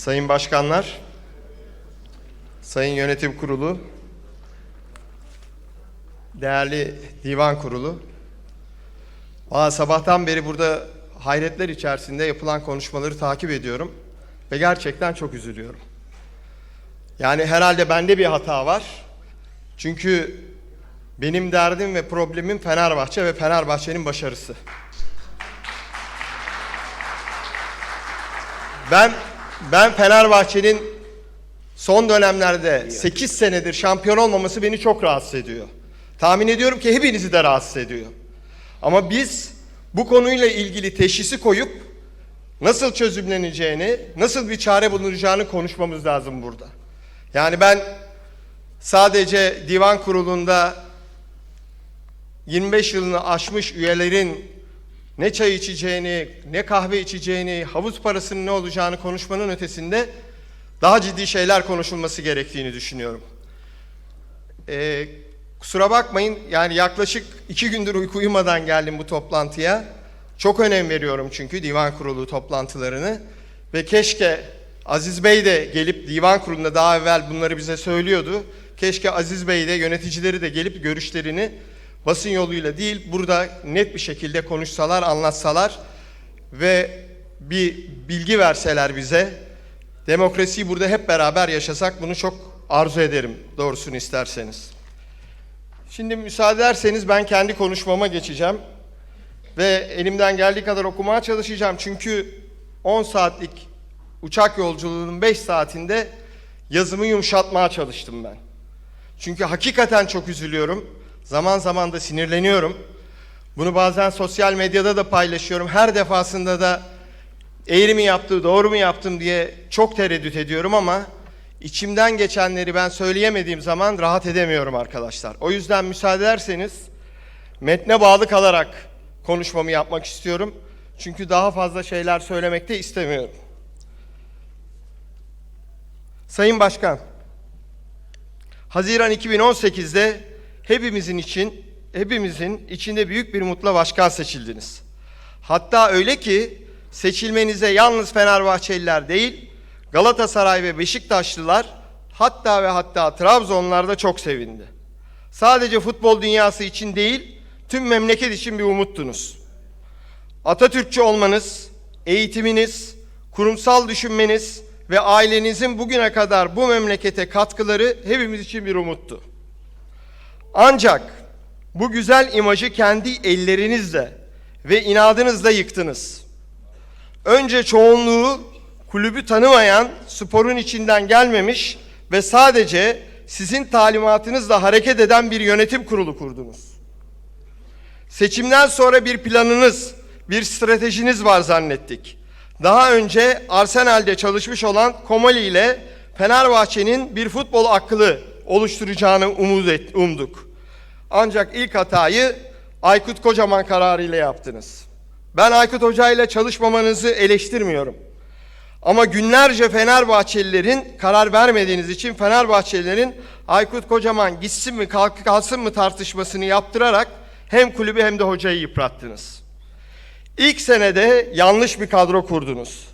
Sayın Başkanlar, Sayın Yönetim Kurulu, değerli Divan Kurulu, Valla sabahtan beri burada hayretler içerisinde yapılan konuşmaları takip ediyorum ve gerçekten çok üzülüyorum. Yani herhalde bende bir hata var. Çünkü benim derdim ve problemim Fenerbahçe ve Fenerbahçe'nin başarısı. Ben ben Fenerbahçe'nin son dönemlerde 8 senedir şampiyon olmaması beni çok rahatsız ediyor. Tahmin ediyorum ki hepinizi de rahatsız ediyor. Ama biz bu konuyla ilgili teşhisi koyup nasıl çözümleneceğini, nasıl bir çare bulunacağını konuşmamız lazım burada. Yani ben sadece divan kurulunda 25 yılını aşmış üyelerin ne çay içeceğini, ne kahve içeceğini, havuz parasının ne olacağını konuşmanın ötesinde daha ciddi şeyler konuşulması gerektiğini düşünüyorum. Ee, kusura bakmayın yani yaklaşık iki gündür uyku uyumadan geldim bu toplantıya. Çok önem veriyorum çünkü divan kurulu toplantılarını ve keşke Aziz Bey de gelip divan kurulunda daha evvel bunları bize söylüyordu. Keşke Aziz Bey de yöneticileri de gelip görüşlerini basın yoluyla değil burada net bir şekilde konuşsalar, anlatsalar ve bir bilgi verseler bize. Demokrasiyi burada hep beraber yaşasak bunu çok arzu ederim doğrusunu isterseniz. Şimdi müsaade ederseniz ben kendi konuşmama geçeceğim. Ve elimden geldiği kadar okumaya çalışacağım. Çünkü 10 saatlik uçak yolculuğunun 5 saatinde yazımı yumuşatmaya çalıştım ben. Çünkü hakikaten çok üzülüyorum. Zaman zaman da sinirleniyorum. Bunu bazen sosyal medyada da paylaşıyorum. Her defasında da eğri mi yaptı, doğru mu yaptım diye çok tereddüt ediyorum ama içimden geçenleri ben söyleyemediğim zaman rahat edemiyorum arkadaşlar. O yüzden müsaade ederseniz metne bağlı kalarak konuşmamı yapmak istiyorum. Çünkü daha fazla şeyler söylemekte istemiyorum. Sayın Başkan, Haziran 2018'de hepimizin için, hepimizin içinde büyük bir mutla başkan seçildiniz. Hatta öyle ki seçilmenize yalnız Fenerbahçeliler değil, Galatasaray ve Beşiktaşlılar hatta ve hatta Trabzonlar da çok sevindi. Sadece futbol dünyası için değil, tüm memleket için bir umuttunuz. Atatürkçü olmanız, eğitiminiz, kurumsal düşünmeniz ve ailenizin bugüne kadar bu memlekete katkıları hepimiz için bir umuttu. Ancak bu güzel imajı kendi ellerinizle ve inadınızla yıktınız. Önce çoğunluğu kulübü tanımayan, sporun içinden gelmemiş ve sadece sizin talimatınızla hareket eden bir yönetim kurulu kurdunuz. Seçimden sonra bir planınız, bir stratejiniz var zannettik. Daha önce Arsenal'de çalışmış olan Komali ile Fenerbahçe'nin bir futbol aklı oluşturacağını umut et, umduk. Ancak ilk hatayı Aykut Kocaman kararıyla yaptınız. Ben Aykut Hoca ile çalışmamanızı eleştirmiyorum. Ama günlerce Fenerbahçelilerin karar vermediğiniz için Fenerbahçelilerin Aykut Kocaman gitsin mi kalsın mı tartışmasını yaptırarak hem kulübü hem de hocayı yıprattınız. İlk senede yanlış bir kadro kurdunuz.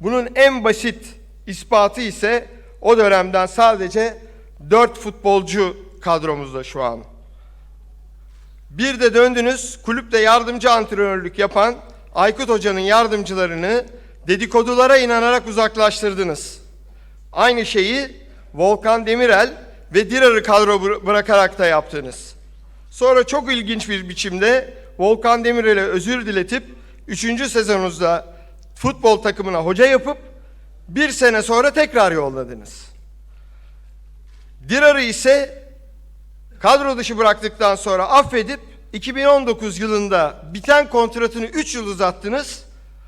Bunun en basit ispatı ise o dönemden sadece 4 futbolcu kadromuzda şu an. Bir de döndünüz kulüpte yardımcı antrenörlük yapan Aykut Hoca'nın yardımcılarını dedikodulara inanarak uzaklaştırdınız. Aynı şeyi Volkan Demirel ve Dirar'ı kadro bıra- bırakarak da yaptınız. Sonra çok ilginç bir biçimde Volkan Demirel'e özür diletip 3. sezonunuzda futbol takımına hoca yapıp bir sene sonra tekrar yolladınız. Dirar'ı ise kadro dışı bıraktıktan sonra affedip 2019 yılında biten kontratını 3 yıl uzattınız.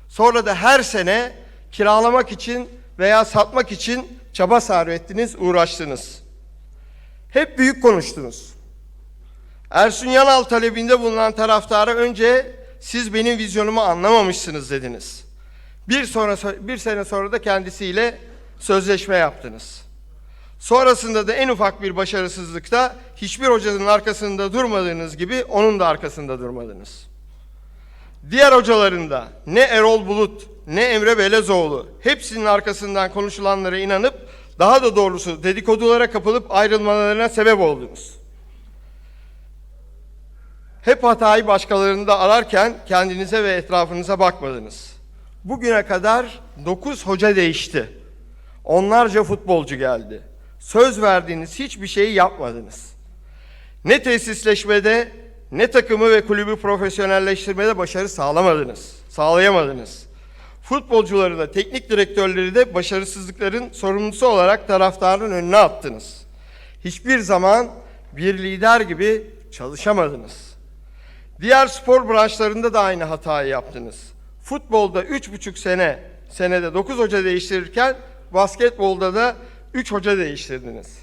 Sonra da her sene kiralamak için veya satmak için çaba sarf ettiniz, uğraştınız. Hep büyük konuştunuz. Ersun Yanal talebinde bulunan taraftara önce siz benim vizyonumu anlamamışsınız dediniz. Bir sonra bir sene sonra da kendisiyle sözleşme yaptınız. Sonrasında da en ufak bir başarısızlıkta hiçbir hocanın arkasında durmadığınız gibi onun da arkasında durmadınız. Diğer hocaların da ne Erol Bulut, ne Emre Belezoğlu. Hepsinin arkasından konuşulanlara inanıp daha da doğrusu dedikodulara kapılıp ayrılmalarına sebep oldunuz. Hep hatayı başkalarında ararken kendinize ve etrafınıza bakmadınız. Bugüne kadar 9 hoca değişti. Onlarca futbolcu geldi. Söz verdiğiniz hiçbir şeyi yapmadınız. Ne tesisleşmede ne takımı ve kulübü profesyonelleştirmede başarı sağlamadınız. Sağlayamadınız. Futbolcuları da teknik direktörleri de başarısızlıkların sorumlusu olarak taraftarın önüne attınız. Hiçbir zaman bir lider gibi çalışamadınız. Diğer spor branşlarında da aynı hatayı yaptınız. Futbolda üç buçuk sene, senede 9 hoca değiştirirken basketbolda da 3 hoca değiştirdiniz.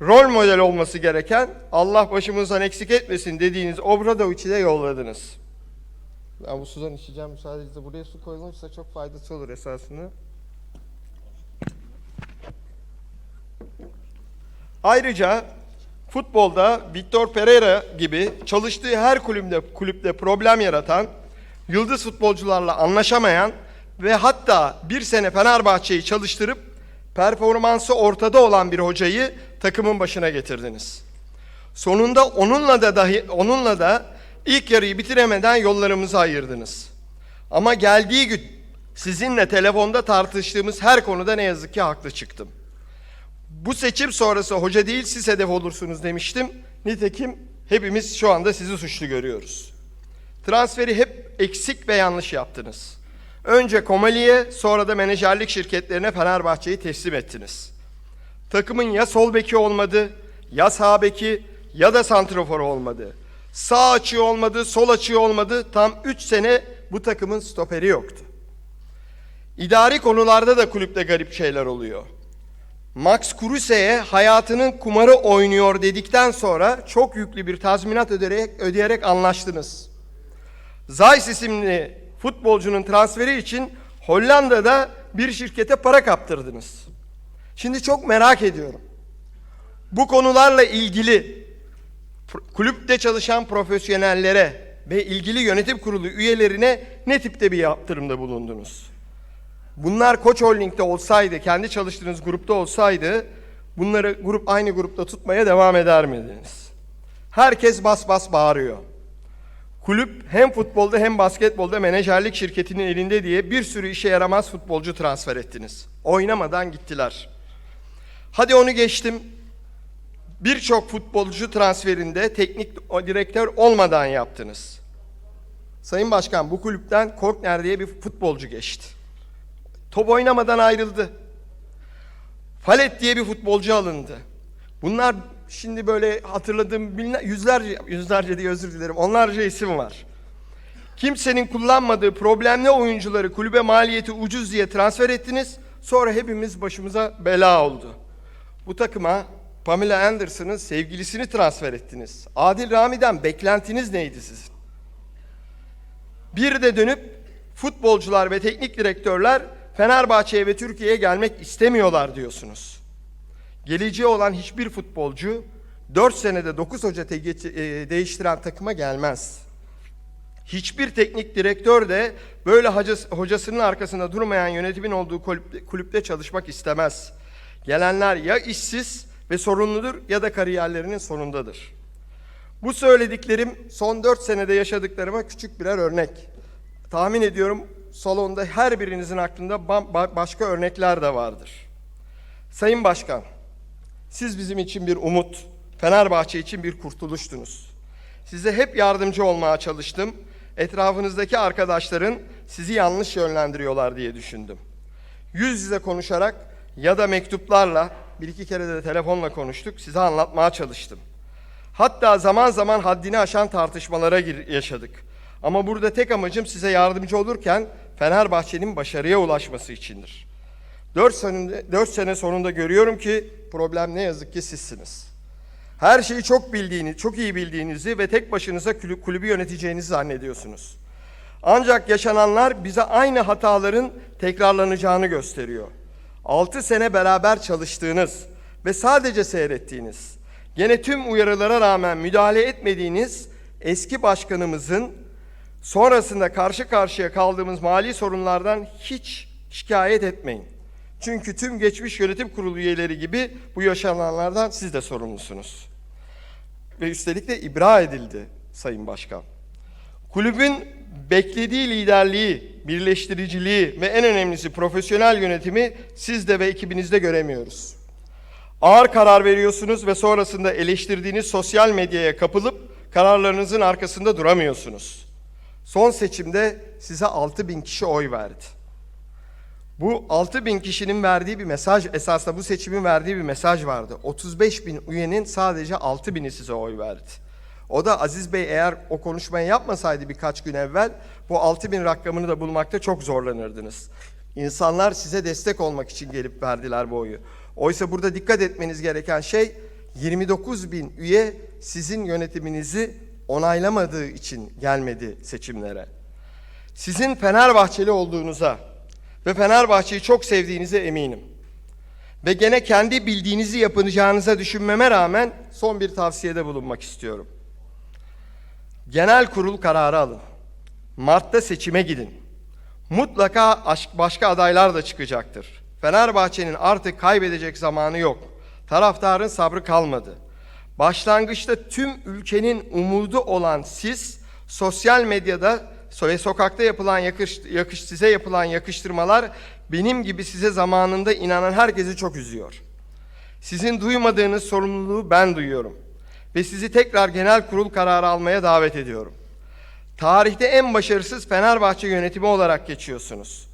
Rol model olması gereken Allah başımızdan eksik etmesin dediğiniz Obradovic'i de yolladınız. Ben bu sudan içeceğim müsaadenizle. Buraya su koyulursa çok faydası olur esasında. Ayrıca futbolda Victor Pereira gibi çalıştığı her kulüpte, kulüpte problem yaratan, yıldız futbolcularla anlaşamayan ve hatta bir sene Fenerbahçe'yi çalıştırıp performansı ortada olan bir hocayı takımın başına getirdiniz. Sonunda onunla da dahi onunla da ilk yarıyı bitiremeden yollarımızı ayırdınız. Ama geldiği gün sizinle telefonda tartıştığımız her konuda ne yazık ki haklı çıktım. Bu seçim sonrası hoca değil siz hedef olursunuz demiştim. Nitekim hepimiz şu anda sizi suçlu görüyoruz. Transferi hep eksik ve yanlış yaptınız. Önce Komali'ye sonra da menajerlik şirketlerine Fenerbahçe'yi teslim ettiniz. Takımın ya sol beki olmadı, ya sağ beki ya da santrafor olmadı. Sağ açığı olmadı, sol açığı olmadı. Tam 3 sene bu takımın stoperi yoktu. İdari konularda da kulüpte garip şeyler oluyor. Max Kruse'ye hayatının kumarı oynuyor dedikten sonra çok yüklü bir tazminat ödeyerek, ödeyerek anlaştınız. Zeiss isimli futbolcunun transferi için Hollanda'da bir şirkete para kaptırdınız. Şimdi çok merak ediyorum. Bu konularla ilgili kulüpte çalışan profesyonellere ve ilgili yönetim kurulu üyelerine ne tipte bir yaptırımda bulundunuz? Bunlar Koç Holding'de olsaydı, kendi çalıştığınız grupta olsaydı bunları grup aynı grupta tutmaya devam eder miydiniz? Herkes bas bas bağırıyor. Kulüp hem futbolda hem basketbolda menajerlik şirketinin elinde diye bir sürü işe yaramaz futbolcu transfer ettiniz. Oynamadan gittiler. Hadi onu geçtim. Birçok futbolcu transferinde teknik direktör olmadan yaptınız. Sayın Başkan bu kulüpten Korkner diye bir futbolcu geçti. Top oynamadan ayrıldı. Falet diye bir futbolcu alındı. Bunlar şimdi böyle hatırladığım binler, yüzlerce, yüzlerce diye özür dilerim, onlarca isim var. Kimsenin kullanmadığı problemli oyuncuları kulübe maliyeti ucuz diye transfer ettiniz. Sonra hepimiz başımıza bela oldu. Bu takıma Pamela Anderson'ın sevgilisini transfer ettiniz. Adil Rami'den beklentiniz neydi sizin? Bir de dönüp futbolcular ve teknik direktörler Fenerbahçe'ye ve Türkiye'ye gelmek istemiyorlar diyorsunuz. Geleceği olan hiçbir futbolcu 4 senede 9 hoca e, değiştiren takıma gelmez. Hiçbir teknik direktör de böyle hocasının arkasında durmayan yönetimin olduğu kulüpte, çalışmak istemez. Gelenler ya işsiz ve sorunludur ya da kariyerlerinin sonundadır. Bu söylediklerim son 4 senede yaşadıklarıma küçük birer örnek. Tahmin ediyorum salonda her birinizin aklında başka örnekler de vardır. Sayın Başkan, siz bizim için bir umut, Fenerbahçe için bir kurtuluştunuz. Size hep yardımcı olmaya çalıştım. Etrafınızdaki arkadaşların sizi yanlış yönlendiriyorlar diye düşündüm. Yüz yüze konuşarak ya da mektuplarla, bir iki kere de telefonla konuştuk, size anlatmaya çalıştım. Hatta zaman zaman haddini aşan tartışmalara yaşadık. Ama burada tek amacım size yardımcı olurken Fenerbahçe'nin başarıya ulaşması içindir. 4 sene, 4 sene sonunda görüyorum ki problem ne yazık ki sizsiniz. Her şeyi çok bildiğini, çok iyi bildiğinizi ve tek başınıza kulü- kulübü yöneteceğinizi zannediyorsunuz. Ancak yaşananlar bize aynı hataların tekrarlanacağını gösteriyor. 6 sene beraber çalıştığınız ve sadece seyrettiğiniz, gene tüm uyarılara rağmen müdahale etmediğiniz eski başkanımızın Sonrasında karşı karşıya kaldığımız mali sorunlardan hiç şikayet etmeyin. Çünkü tüm geçmiş yönetim kurulu üyeleri gibi bu yaşananlardan siz de sorumlusunuz. Ve üstelik de ibra edildi Sayın Başkan. Kulübün beklediği liderliği, birleştiriciliği ve en önemlisi profesyonel yönetimi sizde ve ekibinizde göremiyoruz. Ağır karar veriyorsunuz ve sonrasında eleştirdiğiniz sosyal medyaya kapılıp kararlarınızın arkasında duramıyorsunuz. Son seçimde size 6 bin kişi oy verdi. Bu 6 bin kişinin verdiği bir mesaj, esasında bu seçimin verdiği bir mesaj vardı. 35 bin üyenin sadece 6 bini size oy verdi. O da Aziz Bey eğer o konuşmayı yapmasaydı birkaç gün evvel bu 6 bin rakamını da bulmakta çok zorlanırdınız. İnsanlar size destek olmak için gelip verdiler bu oyu. Oysa burada dikkat etmeniz gereken şey 29 bin üye sizin yönetiminizi onaylamadığı için gelmedi seçimlere. Sizin Fenerbahçeli olduğunuza ve Fenerbahçe'yi çok sevdiğinize eminim. Ve gene kendi bildiğinizi yapacağınıza düşünmeme rağmen son bir tavsiyede bulunmak istiyorum. Genel kurul kararı alın. Mart'ta seçime gidin. Mutlaka aşk- başka adaylar da çıkacaktır. Fenerbahçe'nin artık kaybedecek zamanı yok. Taraftarın sabrı kalmadı. Başlangıçta tüm ülkenin umudu olan siz sosyal medyada ve sokakta yapılan yakış, yakış size yapılan yakıştırmalar benim gibi size zamanında inanan herkesi çok üzüyor. Sizin duymadığınız sorumluluğu ben duyuyorum ve sizi tekrar genel kurul kararı almaya davet ediyorum. Tarihte en başarısız Fenerbahçe yönetimi olarak geçiyorsunuz.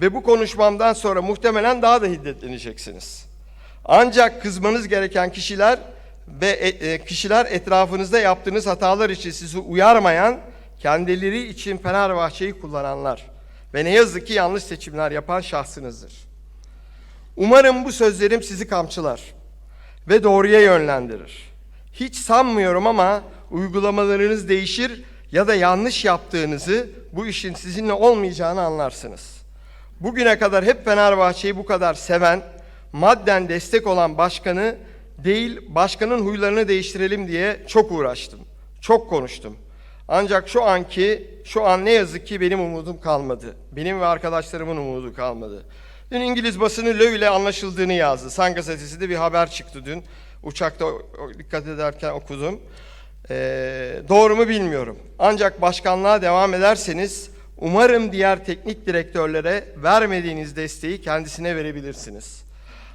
Ve bu konuşmamdan sonra muhtemelen daha da hiddetleneceksiniz. Ancak kızmanız gereken kişiler ve e- e, kişiler etrafınızda yaptığınız hatalar için sizi uyarmayan, kendileri için Fenerbahçe'yi kullananlar ve ne yazık ki yanlış seçimler yapan şahsınızdır. Umarım bu sözlerim sizi kamçılar ve doğruya yönlendirir. Hiç sanmıyorum ama uygulamalarınız değişir ya da yanlış yaptığınızı bu işin sizinle olmayacağını anlarsınız. Bugüne kadar hep Fenerbahçe'yi bu kadar seven, madden destek olan başkanı değil başkanın huylarını değiştirelim diye çok uğraştım. Çok konuştum. Ancak şu anki, şu an ne yazık ki benim umudum kalmadı. Benim ve arkadaşlarımın umudu kalmadı. Dün İngiliz basını Löw ile anlaşıldığını yazdı. San gazetesinde bir haber çıktı dün. Uçakta dikkat ederken okudum. Ee, doğru mu bilmiyorum. Ancak başkanlığa devam ederseniz umarım diğer teknik direktörlere vermediğiniz desteği kendisine verebilirsiniz.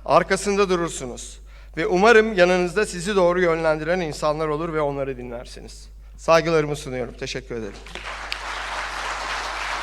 Arkasında durursunuz. Ve umarım yanınızda sizi doğru yönlendiren insanlar olur ve onları dinlersiniz. Saygılarımı sunuyorum. Teşekkür ederim.